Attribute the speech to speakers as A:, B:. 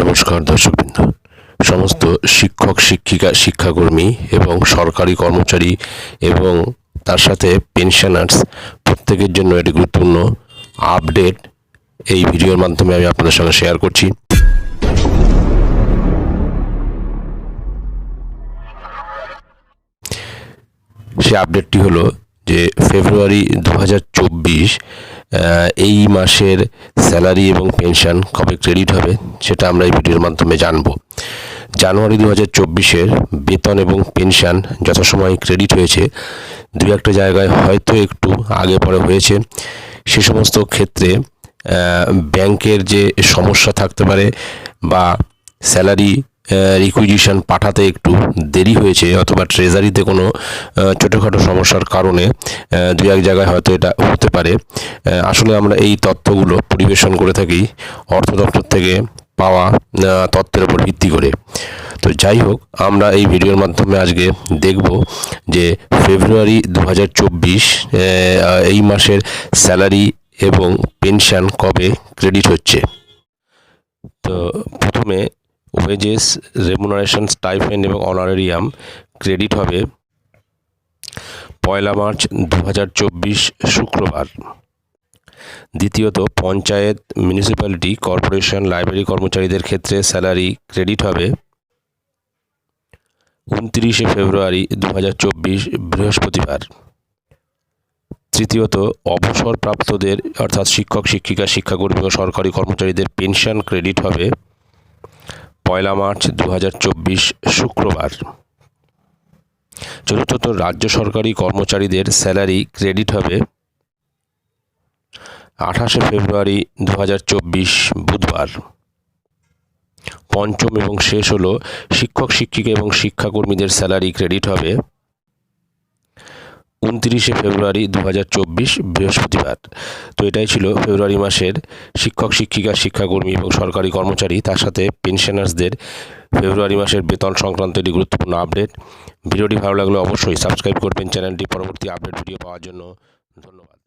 A: নমস্কার দর্শকবৃন্দ। সমস্ত শিক্ষক, শিক্ষিকা, শিক্ষাকর্মী এবং সরকারি কর্মচারী এবং তার সাথে পেনশনার্স প্রত্যেকের জন্য একটি গুরুত্বপূর্ণ আপডেট এই ভিডিওর মাধ্যমে আমি আপনাদের সঙ্গে শেয়ার করছি। সে আপডেটটি হলো যে ফেব্রুয়ারি দু হাজার চব্বিশ এই মাসের স্যালারি এবং পেনশন কবে ক্রেডিট হবে সেটা আমরা এই ভিডিওর মাধ্যমে জানব। জানুয়ারি দু হাজার চব্বিশের বেতন এবং পেনশন যথাসময় ক্রেডিট হয়েছে। দু একটা জায়গায় হয়তো একটু আগে পরে হয়েছে। সে সমস্ত ক্ষেত্রে ব্যাংকের যে সমস্যা থাকতে পারে বা স্যালারি রিকুইজিশন পাঠাতে একটু দেরি হয়েছে অথবা ট্রেজারিতে কোনো ছোটোখাটো সমস্যার কারণে দু এক জায়গায় হয়তো এটা হতে পারে। আসলে আমরা এই তথ্যগুলো পরিবেশন করে থাকি অর্থ দপ্তর থেকে পাওয়া তথ্যের উপর ভিত্তি করে। তো যাই হোক, আমরা এই ভিডিওর মাধ্যমে আজকে দেখব যে ফেব্রুয়ারি দু হাজার চব্বিশ এই মাসের স্যালারি এবং পেনশন কবে ক্রেডিট হচ্ছে। তো প্রথমে ওয়েজেস রেমুনারেশন স্টাইফেন্ড এবং অনারেরিয়াম ক্রেডিট হবে পয়লা মার্চ দু হাজার চব্বিশ শুক্রবার। দ্বিতীয়ত, পঞ্চায়েত মিউনিসিপ্যালিটি কর্পোরেশন লাইব্রেরি কর্মচারীদের ক্ষেত্রে স্যালারি ক্রেডিট হবে উনত্রিশে ফেব্রুয়ারি দু হাজার চব্বিশ বৃহস্পতিবার। তৃতীয়ত, অবসরপ্রাপ্তদের, অর্থাৎ শিক্ষক, শিক্ষিকা, শিক্ষাকর্মী ও সরকারি কর্মচারীদের পেনশন ক্রেডিট হবে পয়লা মার্চ দু হাজার চব্বিশ শুক্রবার। চতুর্থত রাজ্য সরকারি কর্মচারীদের স্যালারি ক্রেডিট হবে আঠাশে ফেব্রুয়ারি দু হাজার চব্বিশ বুধবার। পঞ্চম এবং শেষ হলো শিক্ষক, শিক্ষিকা এবং শিক্ষাকর্মীদের স্যালারি ক্রেডিট হবে উনত্রিশে ফেব্রুয়ারি দু হাজার চব্বিশ বৃহস্পতিবার। তো এটাই ছিল ফেব্রুয়ারি মাসের শিক্ষক, শিক্ষিকা, শিক্ষাকর্মী এবং সরকারি কর্মচারী, তার সাথে পেনশনার্সদের ফেব্রুয়ারি মাসের বেতন সংক্রান্ত একটি গুরুত্বপূর্ণ আপডেট। ভিডিওটি ভালো লাগলে অবশ্যই সাবস্ক্রাইব করবেন। চ্যানেলটি পরবর্তী আপডেট ভিডিও পাওয়ার জন্য ধন্যবাদ।